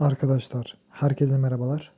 Arkadaşlar, herkese merhabalar.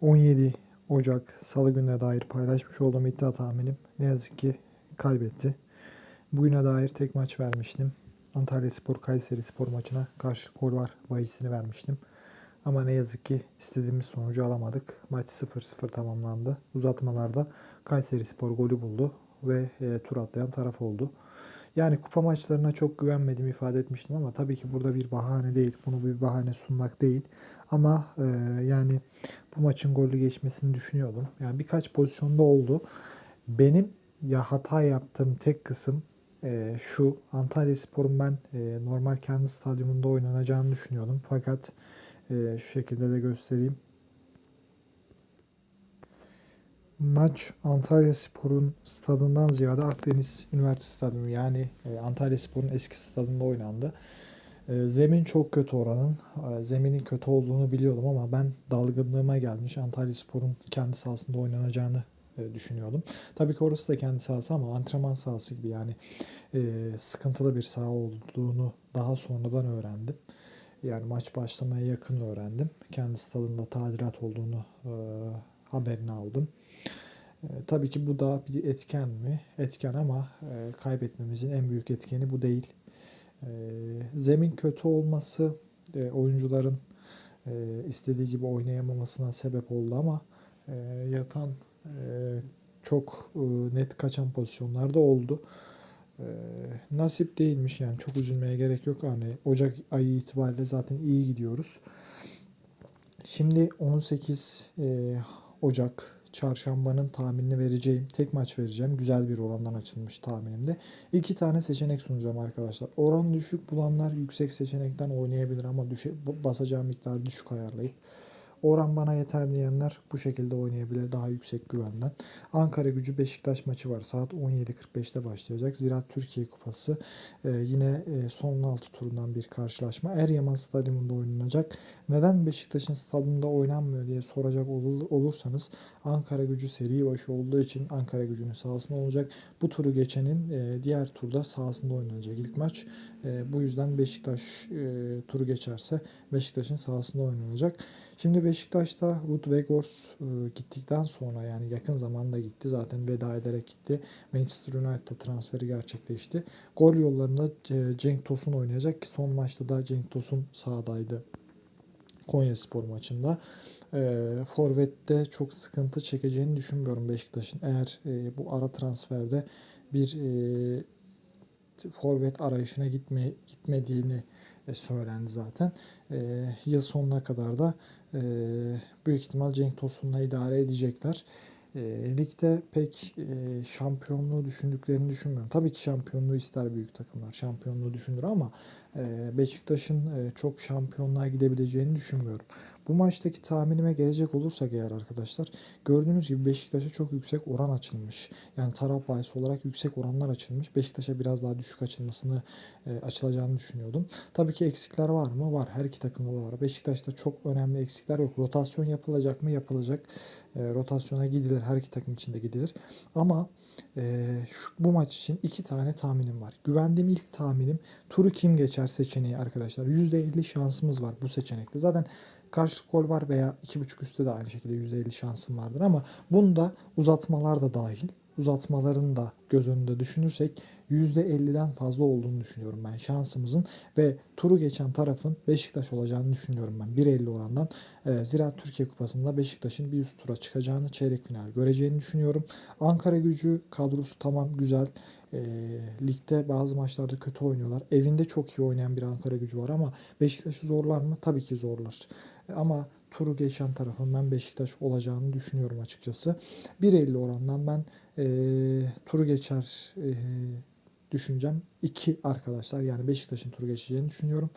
17 Ocak Salı gününe dair paylaşmış olduğum iddia tahminim ne yazık ki kaybetti. Bugüne dair tek maç vermiştim. Antalya Spor Kayseri Spor maçına karşı gol var bahisini vermiştim. Ama ne yazık ki istediğimiz sonucu alamadık. Maç 0-0 tamamlandı. Uzatmalarda Kayseri Spor golü buldu ve e, tur atlayan taraf oldu. Yani kupa maçlarına çok güvenmediğimi ifade etmiştim ama tabii ki burada bir bahane değil. Bunu bir bahane sunmak değil. Ama e, yani bu maçın gollü geçmesini düşünüyordum. Yani birkaç pozisyonda oldu. Benim ya hata yaptığım tek kısım e, şu. Antalya Spor'un ben e, normal kendi stadyumunda oynanacağını düşünüyordum. Fakat e, şu şekilde de göstereyim. Maç Antalya Spor'un stadından ziyade Akdeniz Üniversitesi Stadyumu yani e, Antalya Spor'un eski stadında oynandı. E, Zemin çok kötü oranın. E, Zeminin kötü olduğunu biliyordum ama ben dalgınlığıma gelmiş Antalya Spor'un kendi sahasında oynanacağını düşünüyordum. Tabii ki orası da kendi sahası ama antrenman sahası gibi yani sıkıntılı bir saha olduğunu daha sonradan öğrendim. Yani maç başlamaya yakın öğrendim. Kendi stadında tadilat olduğunu haberini aldım. E, tabii ki bu da bir etken mi? Etken ama e, kaybetmemizin en büyük etkeni bu değil. E, zemin kötü olması e, oyuncuların e, istediği gibi oynayamamasına sebep oldu ama e, yatan e, çok e, net kaçan pozisyonlarda oldu. E, nasip değilmiş yani çok üzülmeye gerek yok. Hani Ocak ayı itibariyle zaten iyi gidiyoruz. Şimdi 18 e, Ocak çarşambanın tahminini vereceğim. Tek maç vereceğim. Güzel bir orandan açılmış tahminimde. İki tane seçenek sunacağım arkadaşlar. Oran düşük bulanlar yüksek seçenekten oynayabilir ama düşe, basacağım miktarı düşük ayarlayıp Oran bana yeter diyenler bu şekilde oynayabilir daha yüksek güvenden. Ankara gücü Beşiktaş maçı var. Saat 17.45'te başlayacak. Ziraat Türkiye Kupası e, yine e, son 16 turundan bir karşılaşma. Eryaman Stadyumunda oynanacak. Neden Beşiktaş'ın stadında oynanmıyor diye soracak ol, olursanız Ankara gücü seri başı olduğu için Ankara gücünün sahasında olacak. Bu turu geçenin e, diğer turda sahasında oynanacak ilk maç. E, bu yüzden Beşiktaş e, turu geçerse Beşiktaş'ın sahasında oynanacak. Şimdi Beşiktaş'ta Ruud Weghorst e, gittikten sonra yani yakın zamanda gitti zaten veda ederek gitti. Manchester United'a transferi gerçekleşti. Gol yollarında e, Cenk Tosun oynayacak ki son maçta da Cenk Tosun sahadaydı. Konya Spor maçında. E, Forvet'te çok sıkıntı çekeceğini düşünmüyorum Beşiktaş'ın. Eğer e, bu ara transferde bir e, forvet arayışına gitme, gitmediğini söylendi zaten. E, yıl sonuna kadar da e, büyük ihtimal Cenk Tosun'la idare edecekler. E, ligde pek e, şampiyonluğu düşündüklerini düşünmüyorum. Tabii ki şampiyonluğu ister büyük takımlar. Şampiyonluğu düşünür ama e, Beşiktaş'ın e, çok şampiyonluğa gidebileceğini düşünmüyorum. Bu maçtaki tahminime gelecek olursak eğer arkadaşlar gördüğünüz gibi Beşiktaş'a çok yüksek oran açılmış. Yani taraf bahis olarak yüksek oranlar açılmış. Beşiktaş'a biraz daha düşük açılmasını e, açılacağını düşünüyordum. Tabii ki eksikler var mı? Var. Her iki takımda da var. Beşiktaş'ta çok önemli eksikler yok. Rotasyon yapılacak mı? Yapılacak. E, rotasyona gidilir. Her iki takım içinde gidilir. Ama e, şu, bu maç için iki tane tahminim var. Güvendiğim ilk tahminim turu kim geçer seçeneği arkadaşlar. %50 şansımız var bu seçenekte. Zaten karşılık gol var veya 2.5 üstte de aynı şekilde %50 şansım vardır ama bunda uzatmalar da dahil. Uzatmaların da göz önünde düşünürsek %50'den fazla olduğunu düşünüyorum ben şansımızın ve turu geçen tarafın Beşiktaş olacağını düşünüyorum ben 1.50 orandan. E, Zira Türkiye Kupası'nda Beşiktaş'ın bir üst tura çıkacağını çeyrek final göreceğini düşünüyorum. Ankara gücü kadrosu tamam güzel. E, ligde bazı maçlarda kötü oynuyorlar. Evinde çok iyi oynayan bir Ankara gücü var ama Beşiktaş'ı zorlar mı? Tabii ki zorlar. E, ama turu geçen tarafın ben Beşiktaş olacağını düşünüyorum açıkçası. 1.50 orandan ben e, turu geçer e, düşüncem 2 arkadaşlar. Yani Beşiktaş'ın turu geçeceğini düşünüyorum.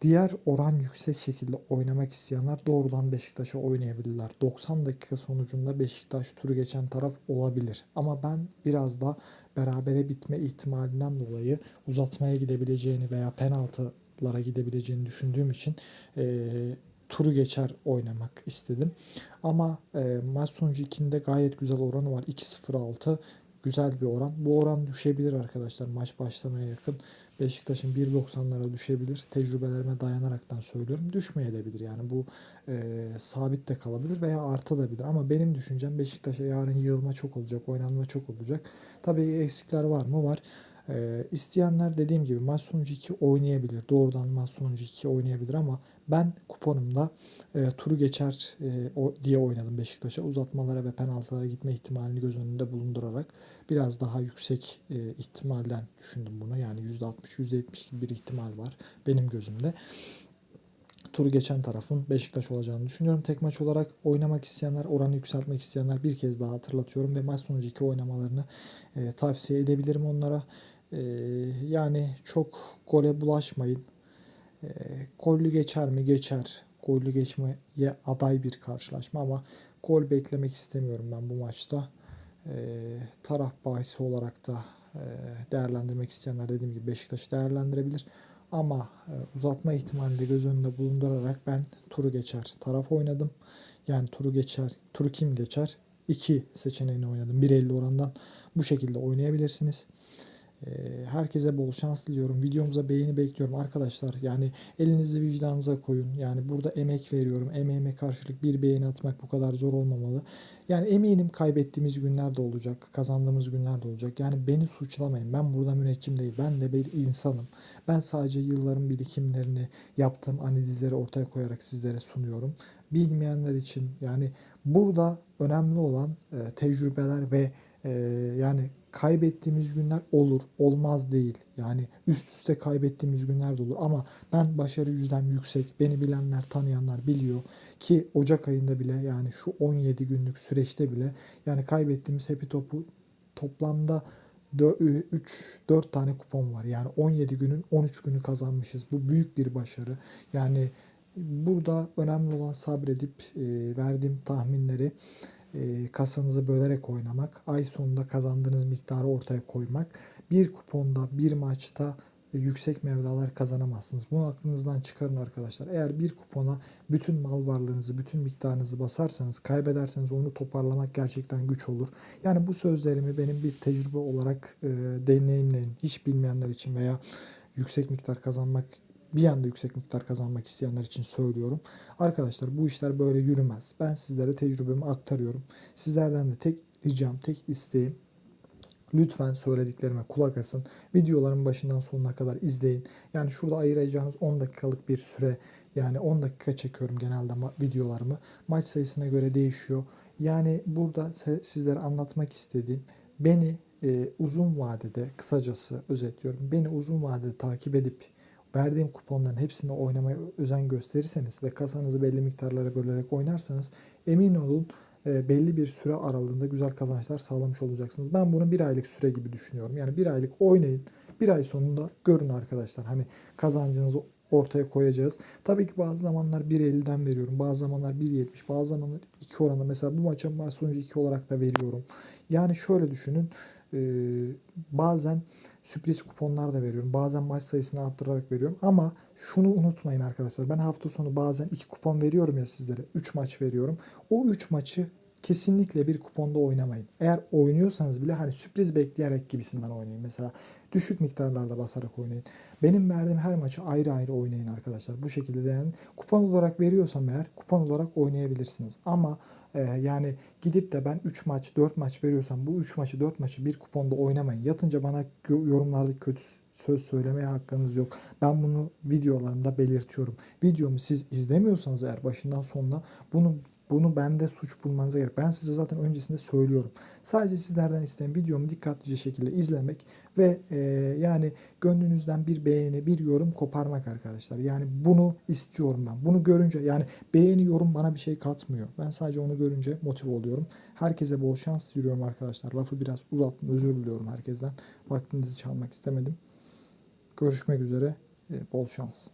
Diğer oran yüksek şekilde oynamak isteyenler doğrudan Beşiktaş'a oynayabilirler. 90 dakika sonucunda Beşiktaş turu geçen taraf olabilir. Ama ben biraz da berabere bitme ihtimalinden dolayı uzatmaya gidebileceğini veya penaltılara gidebileceğini düşündüğüm için e, turu geçer oynamak istedim. Ama e, maç sonucu 2'inde gayet güzel oranı var. 2-0-6 güzel bir oran. Bu oran düşebilir arkadaşlar maç başlamaya yakın. Beşiktaş'ın 1.90'lara düşebilir. Tecrübelerime dayanaraktan söylüyorum. Düşmeyebilir yani bu e, sabit de kalabilir veya artabilir. Ama benim düşüncem Beşiktaş'a yarın yığılma çok olacak, oynanma çok olacak. Tabii eksikler var mı? Var. E, isteyenler dediğim gibi maç sonucu 2 oynayabilir. Doğrudan maç sonucu 2 oynayabilir ama ben kuponumda e, turu geçer e, o, diye oynadım Beşiktaş'a. Uzatmalara ve penaltılara gitme ihtimalini göz önünde bulundurarak biraz daha yüksek e, ihtimalden düşündüm bunu. Yani %60, %70 gibi bir ihtimal var benim gözümde. Turu geçen tarafın Beşiktaş olacağını düşünüyorum. Tek maç olarak oynamak isteyenler, oranı yükseltmek isteyenler bir kez daha hatırlatıyorum ve maç sonucu iki oynamalarını e, tavsiye edebilirim onlara. E, yani çok gole bulaşmayın. E, gollü geçer mi? Geçer. Gollü geçmeye aday bir karşılaşma ama gol beklemek istemiyorum ben bu maçta. E, taraf bahisi olarak da e, değerlendirmek isteyenler dediğim gibi Beşiktaş'ı değerlendirebilir. Ama e, uzatma ihtimalini de göz önünde bulundurarak ben turu geçer taraf oynadım. Yani turu geçer, turu kim geçer? 2 seçeneğini oynadım. 1.50 orandan bu şekilde oynayabilirsiniz. E, Herkese bol şans diliyorum. Videomuza beğeni bekliyorum arkadaşlar. Yani elinizi vicdanınıza koyun. Yani burada emek veriyorum. Emeğime karşılık bir beğeni atmak bu kadar zor olmamalı. Yani eminim kaybettiğimiz günler de olacak. Kazandığımız günler de olacak. Yani beni suçlamayın. Ben burada müneccim değil. Ben de bir insanım. Ben sadece yılların birikimlerini yaptığım analizleri ortaya koyarak sizlere sunuyorum. Bilmeyenler için yani burada önemli olan e, tecrübeler ve e, yani kaybettiğimiz günler olur, olmaz değil. Yani üst üste kaybettiğimiz günler de olur ama ben başarı yüzdem yüksek. Beni bilenler, tanıyanlar biliyor ki Ocak ayında bile yani şu 17 günlük süreçte bile yani kaybettiğimiz hepi topu toplamda 3 4 tane kupon var. Yani 17 günün 13 günü kazanmışız. Bu büyük bir başarı. Yani burada önemli olan sabredip e, verdiğim tahminleri kasanızı bölerek oynamak, ay sonunda kazandığınız miktarı ortaya koymak. Bir kuponda, bir maçta yüksek mevlalar kazanamazsınız. Bunu aklınızdan çıkarın arkadaşlar. Eğer bir kupona bütün mal varlığınızı, bütün miktarınızı basarsanız, kaybederseniz onu toparlamak gerçekten güç olur. Yani bu sözlerimi benim bir tecrübe olarak e, deneyimleyin. Hiç bilmeyenler için veya yüksek miktar kazanmak bir anda yüksek miktar kazanmak isteyenler için söylüyorum. Arkadaşlar bu işler böyle yürümez. Ben sizlere tecrübemi aktarıyorum. Sizlerden de tek ricam, tek isteğim Lütfen söylediklerime kulak asın. Videoların başından sonuna kadar izleyin. Yani şurada ayıracağınız 10 dakikalık bir süre yani 10 dakika çekiyorum genelde videolarımı. Maç sayısına göre değişiyor. Yani burada sizlere anlatmak istediğim beni e, uzun vadede kısacası özetliyorum. Beni uzun vadede takip edip verdiğim kuponların hepsini oynamaya özen gösterirseniz ve kasanızı belli miktarlara bölerek oynarsanız emin olun e, belli bir süre aralığında güzel kazançlar sağlamış olacaksınız. Ben bunu bir aylık süre gibi düşünüyorum. Yani bir aylık oynayın. Bir ay sonunda görün arkadaşlar. Hani kazancınızı ortaya koyacağız. Tabii ki bazı zamanlar 1.50'den veriyorum. Bazı zamanlar 1.70. Bazı zamanlar 2 oranında. Mesela bu maça maç sonucu 2 olarak da veriyorum. Yani şöyle düşünün. E, bazen sürpriz kuponlar da veriyorum. Bazen maç sayısını arttırarak veriyorum. Ama şunu unutmayın arkadaşlar. Ben hafta sonu bazen 2 kupon veriyorum ya sizlere. 3 maç veriyorum. O 3 maçı kesinlikle bir kuponda oynamayın. Eğer oynuyorsanız bile hani sürpriz bekleyerek gibisinden oynayın. Mesela düşük miktarlarda basarak oynayın. Benim verdiğim her maçı ayrı ayrı oynayın arkadaşlar. Bu şekilde yani kupon olarak veriyorsam eğer kupon olarak oynayabilirsiniz. Ama e, yani gidip de ben 3 maç 4 maç veriyorsam bu 3 maçı 4 maçı bir kuponda oynamayın. Yatınca bana yorumlarda kötü söz söylemeye hakkınız yok. Ben bunu videolarımda belirtiyorum. Videomu siz izlemiyorsanız eğer başından sonuna bunu bunu bende suç bulmanıza gerek. Ben size zaten öncesinde söylüyorum. Sadece sizlerden isteyen videomu dikkatlice şekilde izlemek ve e, yani gönlünüzden bir beğeni, bir yorum koparmak arkadaşlar. Yani bunu istiyorum ben. Bunu görünce yani beğeni, yorum bana bir şey katmıyor. Ben sadece onu görünce motive oluyorum. Herkese bol şans diliyorum arkadaşlar. Lafı biraz uzattım. Özür diliyorum herkesten. Vaktinizi çalmak istemedim. Görüşmek üzere. E, bol şans.